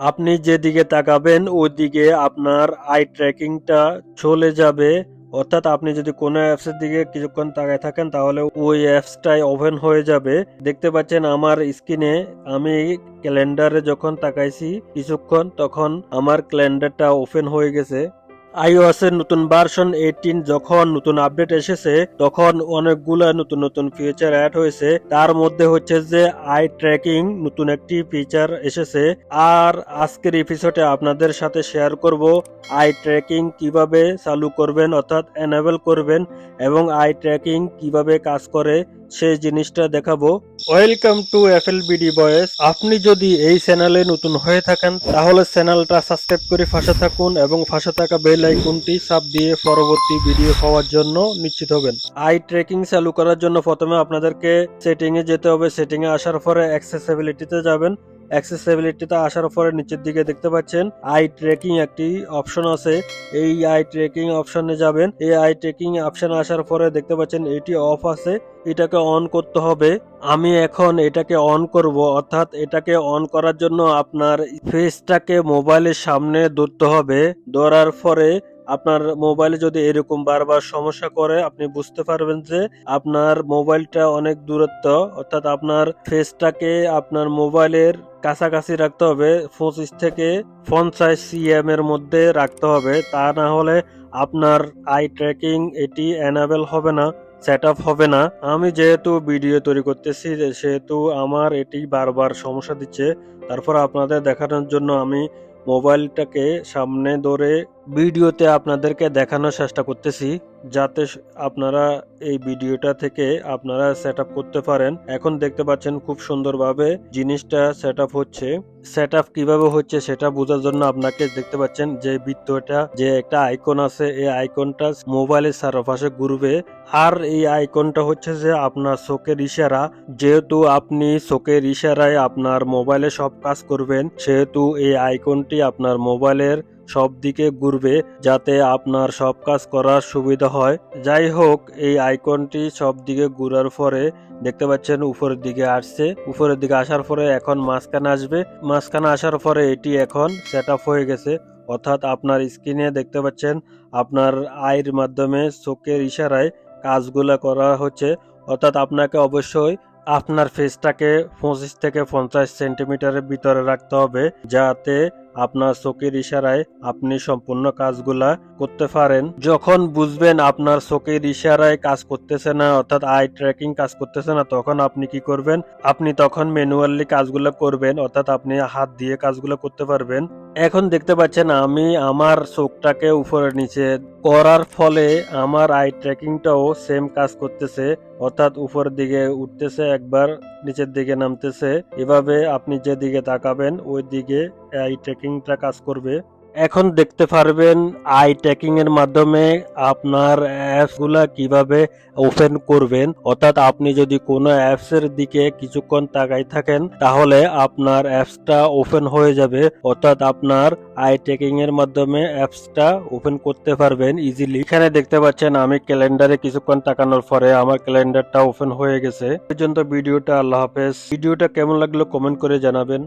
আপনি যেদিকে তাকাবেন, ওইদিকে আপনার আই ট্র্যাকিংটা চলে যাবে। অর্থাৎ আপনি যদি কোনো অ্যাপসের দিকে কিছুক্ষণ তাকায় থাকেন, তাহলে ওই অ্যাপসটাই ওভেন হয়ে যাবে। দেখতে পাচ্ছেন আমার স্ক্রিনে আমি ক্যালেন্ডারে যখন তাকাইছি, কিছুক্ষণ, তখন আমার ক্যালেন্ডারটা ওপেন হয়ে গেছে। এর নতুন ভার্সন এইটিন যখন নতুন আপডেট এসেছে, তখন অনেকগুলা নতুন নতুন ফিচার অ্যাড হয়েছে। তার মধ্যে হচ্ছে যে আই ট্র্যাকিং নতুন একটি ফিচার এসেছে। আর আজকের এপিসোডে আপনাদের সাথে শেয়ার করব আই ট্র্যাকিং কীভাবে চালু করবেন, অর্থাৎ এনাবেল করবেন এবং আই ট্র্যাকিং কীভাবে কাজ করে সেই জিনিসটা দেখাবো। Welcome to F L B D boys আপনি যদি এই চ্যানেলে নতুন হয়ে থাকেন, তাহলে চ্যানেলটা সাবস্ক্রাইব করে ফাঁসে থাকুন এবং ফাঁসে থাকা বেল আইকনটি চাপ দিয়ে পরবর্তী ভিডিও পাওয়ার জন্য নিশ্চিত হবেন। আই ট্রেকিং চালু করার জন্য প্রথমে আপনাদেরকে সেটিং এ যেতে হবে। সেটিং এ আসার পরে অ্যাক্সেসিবিলিটিতে যাবেন। অ্যাক্সেসিবিলিটিতে আসার পরে নিচের দিকে দেখতে পাচ্ছেন আই ট্রেকিং একটি অপশন আছে। এই আই ট্র্যাকিং অপশনে যাবেন। এই আই ট্রেকিং অপশন আসার পরে দেখতে পাচ্ছেন, এটি অফ আছে, এটাকে অন করতে হবে। আমি এখন এটাকে অন করব, অর্থাৎ এটাকে অন করার জন্য আপনার ফেসটাকে মোবাইলের সামনে ধরতে হবে। ধরার পরে আপনার মোবাইলে যদি এরকম বারবার সমস্যা করে, আপনি বুঝতে পারবেন যে আপনার মোবাইলটা অনেক দূরত্ব। অর্থাৎ আপনার ফেসটাকে আপনার মোবাইলের কাছাকাছি রাখতে হবে। পঁচিশ থেকে পঞ্চাশ সিএম এর মধ্যে রাখতে হবে। তা না হলে আপনার আই ট্র্যাকিং এটি এনাবেল হবে না সেট আপ হবে না। আমি যেহেতু ভিডিও তৈরি করতেছি, সেহেতু আমার এটি বারবার সমস্যা দিচ্ছে। তারপর আপনাদের দেখানোর জন্য আমি মোবাইলটাকে সামনে ধরে ভিডিওতে আপনাদেরকে দেখানোর চেষ্টা করতেছি যাতে আপনারা এই ভিডিওটা থেকে আপনারা সেট করতে পারেন। এখন দেখতে পাচ্ছেন খুব সুন্দরভাবে জিনিসটা সেট হচ্ছে। সেট কীভাবে হচ্ছে সেটা বোঝার জন্য আপনাকে দেখতে পাচ্ছেন যে বৃত্তটা যে একটা আইকন আছে, এই আইকনটা মোবাইলের চারপাশে ঘুরবে। আর এই আইকনটা হচ্ছে যে আপনার চোখের ইশারা। যেহেতু আপনি চোখের ইশারায় আপনার মোবাইলে সব কাজ করবেন, সেহেতু এই আইকনটি আপনার মোবাইলের সব দিকে ঘুরবে যাতে আপনার সব কাজ করার সুবিধা হয়। যাই হোক, এই আইকনটি সব দিকে ঘুরার পরে দেখতে পাচ্ছেন উপরের দিকে আসছে। উপরের দিকে আসার পরে এখন মাঝখানে আসবে। মাঝখানে আসার পরে এটি এখন সেট হয়ে গেছে। অর্থাৎ আপনার স্ক্রিনে দেখতে পাচ্ছেন আপনার আয়ের মাধ্যমে চোখের ইশারায় কাজগুলো করা হচ্ছে। অর্থাৎ আপনাকে অবশ্যই আপনার ফেসটাকে পঁচিশ থেকে পঞ্চাশ সেন্টিমিটারের ভিতরে রাখতে হবে, যাতে আপনার চোখের ইশারায় আপনি সম্পূর্ণ কাজগুলা করতে পারেন। যখন বুঝবেন আপনার চোখের ইশারায় কাজ করতেছে না, অর্থাৎ আই ট্র্যাকিং কাজ করতেছে না, তখন আপনি কি করবেন? আপনি তখন ম্যানুয়ালি কাজগুলো করবেন, অর্থাৎ আপনি হাত দিয়ে কাজগুলো করতে পারবেন। এখন দেখতে পাচ্ছেন আমি আমার চোখটাকে উপরে নিচে করার ফলে আমার আই ট্র্যাকিংটাও সেম কাজ করতেছে, অর্থাৎ উপরের দিকে উঠতেছে একবার, নিচের দিকে নামতেছে। এভাবে আপনি যেদিকে তাকাবেন ওই দিকে আই ট্র্যাকিংটা কাজ করবে। এখন দেখতে পারবেন আই ট্র্যাকিং এর মাধ্যমে আপনার অ্যাপসগুলা কীভাবে ওপেন করবেন। অর্থাৎ আপনি যদি কোনো অ্যাপস এর দিকে কিছুক্ষণ তাকাই থাকেন, তাহলে আপনার অ্যাপসটা ওপেন হয়ে যাবে। অর্থাৎ আপনার আই ট্র্যাকিং এর মাধ্যমে অ্যাপসটা ওপেন করতে পারবেন ইজিলি এখানে দেখতে পাচ্ছেন আমি ক্যালেন্ডারে কিছুক্ষণ তাকানোর পরে আমার ক্যালেন্ডারটা ওপেন হয়ে গেছে। পর্যন্ত ভিডিওটা, আল্লাহ হাফেজ। ভিডিওটা কেমন লাগল কমেন্ট করে জানাবেন।